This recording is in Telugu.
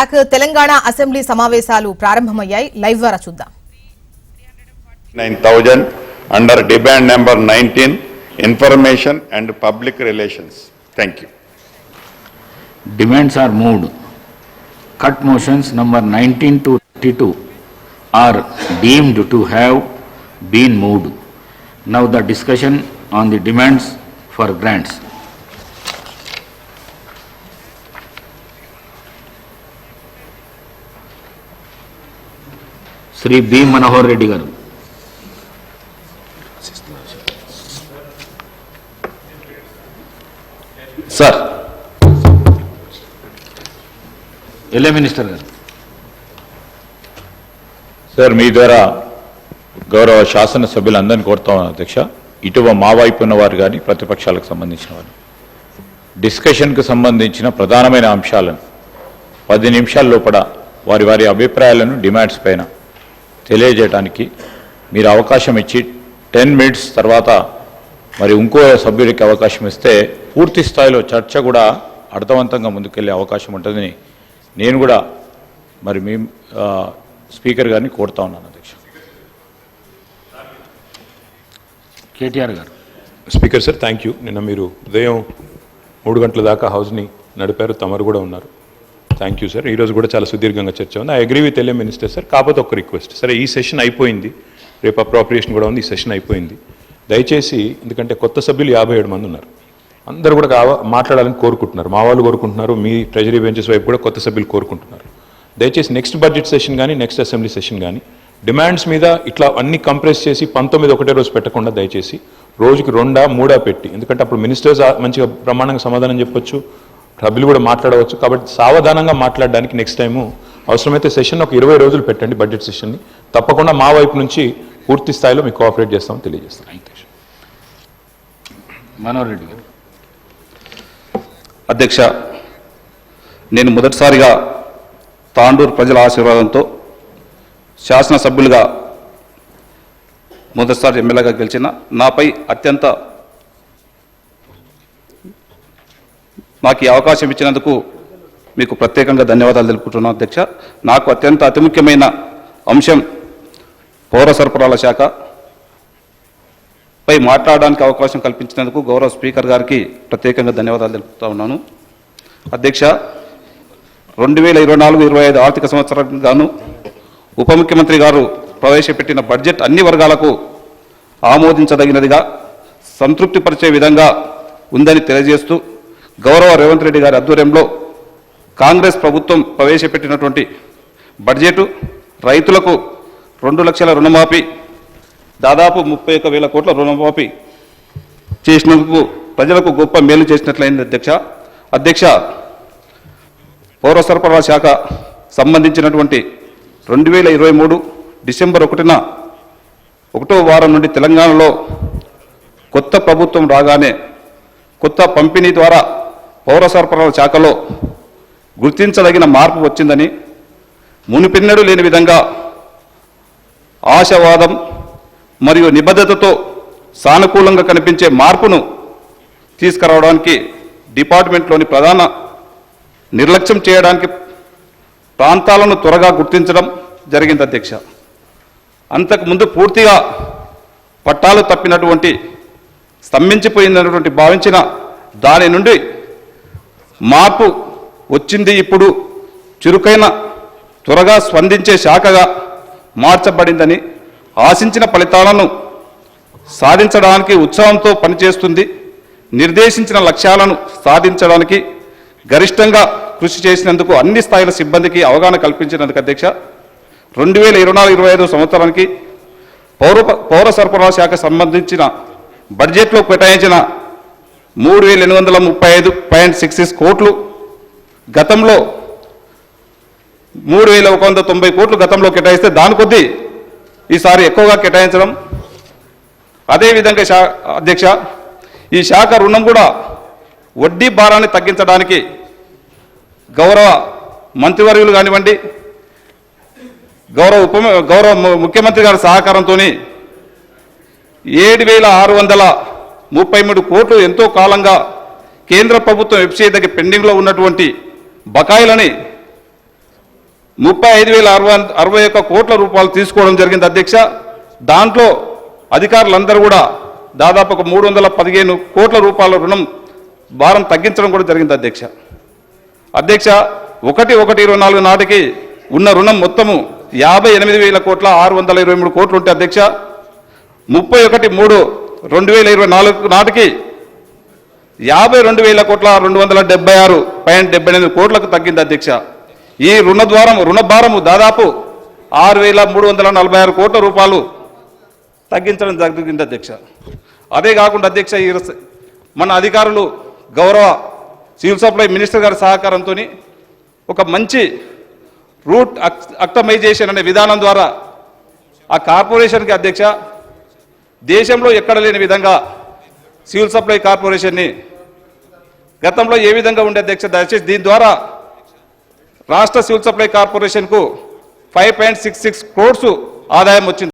బ్యాక్ తెలంగాణ అసెంబ్లీ సమావేశాలు ప్రారంభమయ్యాయి. లైవ్ ద్వారా చూద్దాం. Nine thousand under demand number nineteen information and public relations. Thank you. Demands are moved. Cut motions number nineteen to thirty two are deemed to have been moved. Now the discussion on the demands for grants. Shri B Manohar Reddy garu. Sir. L A minister garu. Sir మీ ద్వారా గౌరవ శాసనసభ్యులందరినీ కోరుతాం అధ్యక్ష. ఇటువ మా వైపు ఉన్నవారు కానీ ప్రతిపక్షాలకు సంబంధించిన వారు. డిస్కషన్కు సంబంధించిన ప్రధానమైన అంశాలను పది నిమిషాల లోపల వారి వారి అభిప్రాయాలను డిమాండ్స్ పైన తెలియజేయడానికి మీరు అవకాశం ఇచ్చి టెన్ మినిట్స్ తర్వాత మరి ఇంకో సభ్యుడికి అవకాశం ఇస్తే పూర్తి స్థాయిలో చర్చ కూడా అర్థవంతంగా ముందుకెళ్ళే అవకాశం ఉంటుందని నేను కూడా మరి మీ స్పీకర్ గారిని కోరుతా ఉన్నాను అధ్యక్ష. KTR garu. Speaker sir thank you. నిన్న మీరు ఉదయం మూడు గంటల దాకా హౌస్ని నడిపారు తమరు కూడా ఉన్నారు. థ్యాంక్ యూ సార్ ఈరోజు కూడా చాలా సుదీర్ఘంగా చర్చ ఉంది. I agree with L A minister sir కాకపోతే ఒక రిక్వెస్ట్ సరే ఈ సెషన్ అయిపోయింది. రేపు అప్రోప్రియేషన్ కూడా ఉంది. ఈ సెషన్ అయిపోయింది. దయచేసి ఎందుకంటే కొత్త సభ్యులు యాభై ఏడు మంది ఉన్నారు. అందరూ కూడా కావ మాట్లాడాలని కోరుకుంటున్నారు. మా వాళ్ళు కోరుకుంటున్నారు. మీ ట్రెజరీ బెంచెస్ వైపు కూడా కొత్త సభ్యులు కోరుకుంటున్నారు. దయచేసి నెక్స్ట్ బడ్జెట్ సెషన్ కానీ నెక్స్ట్ అసెంబ్లీ సెషన్ కానీ డిమాండ్స్ మీద ఇట్లా అన్ని కంప్రెస్ చేసి పంతొమ్మిది ఒకటే రోజు పెట్టకుండా దయచేసి రోజుకి రెండా మూడా పెట్టి ఎందుకంటే అప్పుడు మినిస్టర్స్ మంచిగా బ్రహ్మాండంగా సమాధానం చెప్పొచ్చు. సభ్యులు కూడా మాట్లాడవచ్చు. కాబట్టి సావధానంగా మాట్లాడడానికి నెక్స్ట్ టైము అవసరమైతే సెషన్ ఒక ఇరవై రోజులు పెట్టండి బడ్జెట్ సెషన్ని తప్పకుండా మా వైపు నుంచి పూర్తి స్థాయిలో మీకు కోఆపరేట్ చేస్తామని తెలియజేస్తాం మనోహర్ రెడ్డి గారు. అధ్యక్ష నేను మొదటిసారిగా తాండూరు ప్రజల ఆశీర్వాదంతో శాసనసభ్యులుగా మొదటిసారి ఎమ్మెల్యేగా గెలిచిన నాపై అత్యంత నాకు ఈ అవకాశం ఇచ్చినందుకు మీకు ప్రత్యేకంగా ధన్యవాదాలు తెలుపుకుంటున్నాను అధ్యక్ష. నాకు అత్యంత అతి ముఖ్యమైన అంశం పౌర సరఫరాల శాఖ పై మాట్లాడడానికి అవకాశం కల్పించినందుకు గౌరవ స్పీకర్ గారికి ప్రత్యేకంగా ధన్యవాదాలు తెలుపుతా ఉన్నాను. అధ్యక్ష రెండు వేల ఇరవై నాలుగు ఇరవై ఐదు ఆర్థిక సంవత్సరానికి గాను ఉప ముఖ్యమంత్రి గారు ప్రవేశపెట్టిన బడ్జెట్ అన్ని వర్గాలకు ఆమోదించదగినదిగా సంతృప్తిపరిచే విధంగా ఉందని తెలియజేస్తూ గౌరవ రేవంత్ రెడ్డి గారి ఆధ్వర్యంలో కాంగ్రెస్ ప్రభుత్వం ప్రవేశపెట్టినటువంటి బడ్జెటు రైతులకు రెండు లక్షల రుణమాఫీ దాదాపు ముప్పై ఒక్క వేల కోట్ల రుణమాఫీ చేసినందుకు ప్రజలకు గొప్ప మేలు చేసినట్లయింది అధ్యక్ష. అధ్యక్ష పౌర సరఫరాల శాఖ సంబంధించినటువంటి రెండు వేల ఇరవై మూడు డిసెంబర్ ఒకటిన ఒకటో వారం నుండి తెలంగాణలో కొత్త ప్రభుత్వం రాగానే కొత్త పంపిణీ ద్వారా పౌర సరఫరాల శాఖలో గుర్తించదగిన మార్పు వచ్చిందని మునిపిన్నడు లేని విధంగా ఆశావాదం మరియు నిబద్ధతతో సానుకూలంగా కనిపించే మార్పును తీసుకురావడానికి డిపార్ట్మెంట్లోని ప్రధాన నిర్లక్ష్యం చేయడానికి ప్రాంతాలను త్వరగా గుర్తించడం జరిగింది అధ్యక్ష. అంతకుముందు పూర్తిగా పట్టాలు తప్పినటువంటి స్తంభించిపోయినటువంటి భావించిన దాని నుండి మార్పు వచ్చింది ఇప్పుడు చురుకైన త్వరగా స్పందించే శాఖగా మార్చబడిందని ఆశించిన ఫలితాలను సాధించడానికి ఉత్సాహంతో పనిచేస్తుంది నిర్దేశించిన లక్ష్యాలను సాధించడానికి గరిష్టంగా కృషి చేసినందుకు అన్ని స్థాయిల సిబ్బందికి అవగాహన కల్పించినందుకు అధ్యక్ష. రెండు వేల ఇరవై నాలుగు ఇరవై ఐదు సంవత్సరానికి పౌర పౌర సరఫరాల శాఖ సంబంధించిన బడ్జెట్లో కేటాయించిన మూడు వేల ఎనిమిది వందల ముప్పై ఐదు పాయింట్ సిక్స్ సిక్స్ కోట్లు. గతంలో మూడు వేల ఒక వంద తొంభై కోట్లు గతంలో కేటాయిస్తే దాని కొద్దీ ఈసారి ఎక్కువగా కేటాయించడం. అదేవిధంగా శా అధ్యక్ష ఈ శాఖ రుణం కూడా వడ్డీ భారాన్ని తగ్గించడానికి గౌరవ మంత్రివర్యులు కానివ్వండి గౌరవ ఉప గౌరవ ముఖ్యమంత్రి గారి సహకారంతో ఏడు వేల ఆరు వందల ముప్పై మూడు కోట్లు ఎంతో కాలంగా కేంద్ర ప్రభుత్వం వెబ్సైట్ దగ్గర పెండింగ్లో ఉన్నటువంటి బకాయిలని ముప్పై ఐదు వేల అరవై అరవై ఒక్క కోట్ల రూపాయలు తీసుకోవడం జరిగింది అధ్యక్ష. దాంట్లో అధికారులందరూ కూడా దాదాపు ఒక మూడు వందల పదిహేను కోట్ల రూపాయల రుణం భారం తగ్గించడం కూడా జరిగింది అధ్యక్ష. అధ్యక్ష ఒకటి ఒకటి ఇరవై నాలుగు నాటికి ఉన్న రుణం మొత్తము యాభై ఎనిమిది వేల కోట్ల ఆరు వందల ఇరవై మూడు కోట్లు ఉంటే అధ్యక్ష ముప్పై ఒకటి మూడు రెండు వేల ఇరవై నాలుగు నాటికి యాభై రెండు వేల కోట్ల రెండు వందల డెబ్బై ఆరు పాయింట్ డెబ్బై ఎనిమిది కోట్లకు తగ్గింది అధ్యక్ష. ఈ రుణ ద్వారం రుణ భారము దాదాపు ఆరు వేల మూడు వందల నలభై ఆరు కోట్ల రూపాయలు తగ్గించడం జరిగింది అధ్యక్ష. అదే కాకుండా అధ్యక్ష ఈ మన అధికారులు గౌరవ సివిల్ సప్లై మినిస్టర్ గారి సహకారంతో ఒక మంచి రూట్ అక్- అక్టమైజేషన్ అనే విధానం ద్వారా ఆ కార్పొరేషన్కి అధ్యక్ష దేశంలో ఎక్కడ లేని విధంగా సివిల్ సప్లై కార్పొరేషన్ని గతంలో ఏ విధంగా ఉండే అధ్యక్ష దయచేసి దీని ద్వారా రాష్ట్ర civil supply కార్పొరేషన్కు five point six six crores ఆదాయం వచ్చింది.